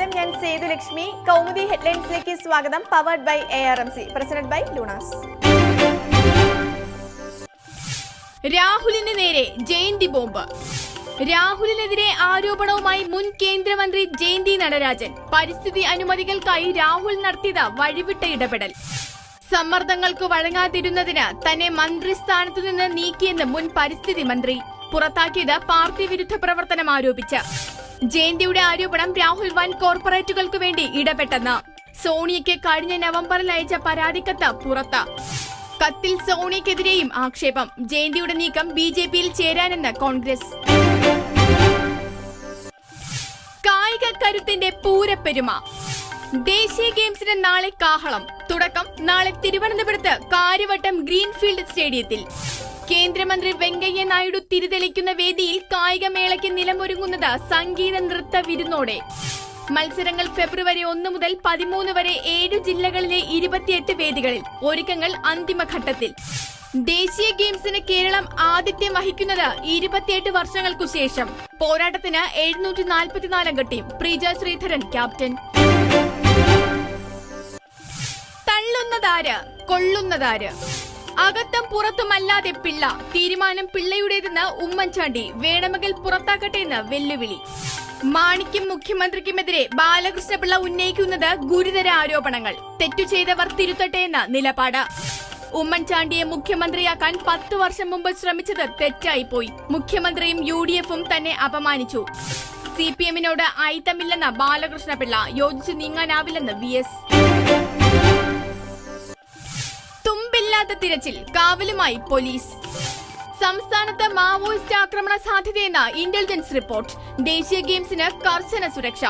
നമസ്കാരം. ഞാൻ സേതുലക്ഷ്മി കൗമുദി ഹെഡ്ലൈൻസിലേക്ക് സ്വാഗതം. Powered by A R M C president by Lunas. രാഹുലിന് നേരെ ജയന്തി ബോംബ്. രാഹുലിനെതിരെ ആരോപണവുമായി മുൻ കേന്ദ്രമന്ത്രി ജയന്തി നടരാജൻ. പരിസ്ഥിതി അനുമതികൾക്കായി രാഹുൽ നടത്തിയത് വഴിവിട്ട ഇടപെടൽ. സമ്മർദ്ദങ്ങൾക്ക് വഴങ്ങാതിരുന്നതിന് തന്നെ മന്ത്രിസ്ഥാനത്തു നിന്ന് നീക്കിയെന്ന് മുൻ പരിസ്ഥിതി മന്ത്രി പുറത്താക്കിയത് പാർട്ടി വിരുദ്ധ പ്രവർത്തനം ആരോപിച്ച്. ജയന്തിയുടെ ആരോപണം രാഹുൽ വൻ കോർപ്പറേറ്റുകൾക്ക് വേണ്ടി ഇടപെട്ടെന്ന്. സോണിയയ്ക്ക് കഴിഞ്ഞ നവംബറിൽ അയച്ച പരാതിക്കത്ത് പുറത്ത്. കത്തിൽ സോണിയക്കെതിരെയും ആക്ഷേപം. ജയന്തിയുടെ നീക്കം ബി ജെ പിയിൽ ചേരാനെന്ന് കോൺഗ്രസ്. കായിക കരുത്തിന്റെ പൂരപ്പെരുമ. ദേശീയ ഗെയിംസിന് നാളെ കാഹളം. തുടക്കം നാളെ തിരുവനന്തപുരത്ത് കാര്യവട്ടം ഗ്രീൻഫീൽഡ് സ്റ്റേഡിയത്തിൽ. കേന്ദ്രമന്ത്രി വെങ്കയ്യ നായിഡു തിരിതെളിക്കുന്ന വേദിയിൽ കായികമേളയ്ക്ക് നിലമൊരുങ്ങുന്നത് സംഗീത നൃത്ത വിരുന്നോടെ. മത്സരങ്ങൾ ഫെബ്രുവരി ഒന്ന് മുതൽ പതിമൂന്ന് വരെ ഏഴ് ജില്ലകളിലെ ഇരുപത്തിയെട്ട് വേദികളിൽ ഒരുക്കങ്ങൾ അന്തിമഘട്ടത്തിൽ. ദേശീയ ഗെയിംസിന് കേരളം ആതിഥ്യം വഹിക്കുന്നത് ഇരുപത്തിയെട്ട് വർഷങ്ങൾക്കു ശേഷം. പോരാട്ടത്തിന് എഴുന്നൂറ്റി നാൽപ്പത്തിനാലംഗ ടീം. പ്രീജ ശ്രീധരൻ ക്യാപ്റ്റൻ. തള്ളുന്നതാര് കൊള്ളുന്നതാര്? അകത്തും പുറത്തുമല്ലാതെ പിള്ള. തീരുമാനം പിള്ളയുടേതെന്ന് ഉമ്മൻചാണ്ടി. വേണമെങ്കിൽ പുറത്താക്കട്ടെ എന്ന് വെല്ലുവിളി. മാണിക്കും മുഖ്യമന്ത്രിക്കുമെതിരെ ബാലകൃഷ്ണപിള്ള ഉന്നയിക്കുന്നത് ഗുരുതര ആരോപണങ്ങൾ. തെറ്റു ചെയ്തവർ തിരുത്തട്ടെ എന്ന നിലപാട്. ഉമ്മൻചാണ്ടിയെ മുഖ്യമന്ത്രിയാക്കാൻ പത്തു വർഷം മുമ്പ് ശ്രമിച്ചത് തെറ്റായിപ്പോയി മുഖ്യമന്ത്രിയും യു ഡി എഫും തന്നെ അപമാനിച്ചു. സി പി എമ്മിനോട് അയിത്തമില്ലെന്ന ബാലകൃഷ്ണപിള്ള. യോജിച്ചു നീങ്ങാനാവില്ലെന്ന് വി എസ്. തുമ്പില്ലാത്ത തിരച്ചിൽ കാവലുമായി പോലീസ്. സംസ്ഥാനത്ത് മാവോയിസ്റ്റ് ആക്രമണ സാധ്യതയെന്ന ഇന്റലിജൻസ് റിപ്പോർട്ട് ദേശീയ ഗെയിംസിന് കർശന സുരക്ഷ.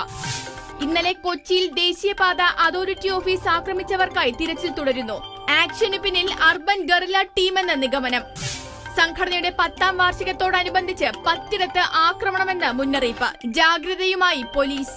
ഇന്നലെ കൊച്ചിയിൽ ദേശീയപാത അതോറിറ്റി ഓഫീസ് ആക്രമിച്ചവർക്കായി തിരച്ചിൽ തുടരുന്നു. ആക്ഷന് പിന്നിൽ അർബൻ ഗറില്ല എന്ന നിഗമനം. സംഘടനയുടെ പത്താം വാർഷികത്തോടനുബന്ധിച്ച് പത്തിടത്ത് ആക്രമണമെന്ന് മുന്നറിയിപ്പ്. ജാഗ്രതയുമായി police.